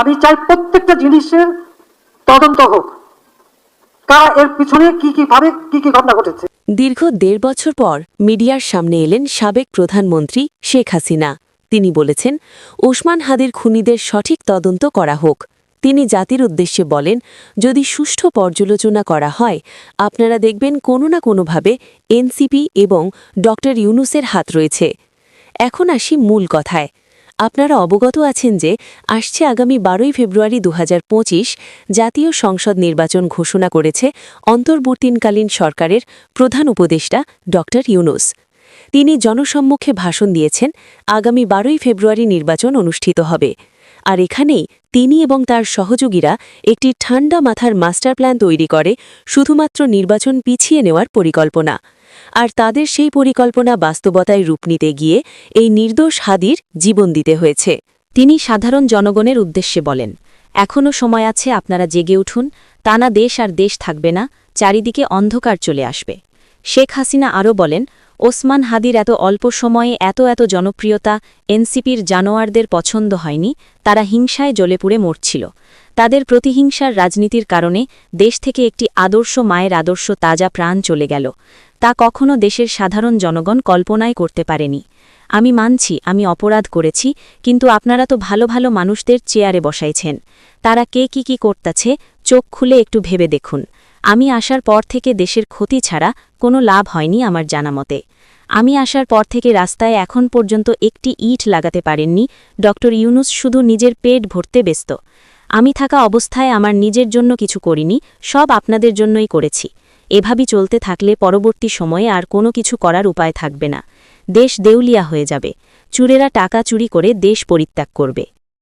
আমি চাই প্রত্যেকটা জিনিসের তদন্ত হোক। কারা এর পিছনে কি কি ভাবে, কি কি ঘটনা ঘটেছে? দীর্ঘ দেড় বছর পর মিডিয়ার সামনে এলেন সাবেক প্রধানমন্ত্রী শেখ হাসিনা। তিনি বলেছেন, ওসমান হাদির খুনিদের সঠিক তদন্ত করা হোক। তিনি জাতির উদ্দেশ্যে বলেন, যদি সুষ্ঠু পর্যালোচনা করা হয়, আপনারা দেখবেন কোনো না কোনোভাবে এনসিপি এবং ডক্টর ইউনুসের হাত রয়েছে। এখন আসি মূল কথায়। আপনারা অবগত আছেন যে আসছে আগামী বারোই ফেব্রুয়ারি দু হাজার পঁচিশ জাতীয় সংসদ নির্বাচন ঘোষণা করেছে অন্তর্বর্তীকালীন সরকারের প্রধান উপদেষ্টা ড. ইউনুস। তিনি জনসম্মুখে ভাষণ দিয়েছেন, আগামী বারোই ফেব্রুয়ারি নির্বাচন অনুষ্ঠিত হবে। আর এখানেই তিনি এবং তার সহযোগীরা একটি ঠান্ডা মাথার মাস্টার প্ল্যান তৈরি করে, শুধুমাত্র নির্বাচন পিছিয়ে নেওয়ার পরিকল্পনা। আর তাদের সেই পরিকল্পনা বাস্তবতায় রূপ নিতে গিয়ে এই নির্দোষ হাদির জীবন দিতে হয়েছে। তিনি সাধারণ জনগণের উদ্দেশ্যে বলেন, এখনও সময় আছে আপনারা জেগে উঠুন তা না দেশ আর দেশ থাকবে না, চারিদিকে অন্ধকার চলে আসবে। শেখ হাসিনা আরও বলেন, ওসমান হাদির এত অল্প সময়ে এত এত জনপ্রিয়তা এনসিপির জানোয়ারদের পছন্দ হয়নি, তারা হিংসায় জ্বলে পুড়ে মরছিল। তাদের প্রতিহিংসার রাজনীতির কারণে দেশ থেকে একটি আদর্শ মায়ের আদর্শ তাজা প্রাণ চলে গেল। তা কখনো দেশের সাধারণ জনগণ কল্পনাই করতে পারেনি। আমি মানছি, আমি অপরাধ করেছি, কিন্তু আপনারা তো ভালো ভালো মানুষদের চেয়ারে বসাইছেন। তারা কে কি কি করতেছে চোখ খুলে একটু ভেবে দেখুন। আমি আসার পর থেকে দেশের ক্ষতি ছাড়া কোনো লাভ হয়নি আমার জানামতে আমি আসার পর থেকে রাস্তায় এখন পর্যন্ত একটি ইট লাগাতে পারেননি, ডক্টর ইউনুস শুধু নিজের পেট ভরতে ব্যস্ত। আমি থাকা অবস্থায় আমার নিজের জন্য কিছু করিনি, সব আপনাদের জন্যই করেছি। এভাবেই চলতে থাকলে পরবর্তী সময়ে আর কোনো কিছু করার উপায় থাকবে না। দেশ দেউলিয়া হয়ে যাবে। চুরেরা টাকা চুরি করে দেশ পরিত্যাগ করবে।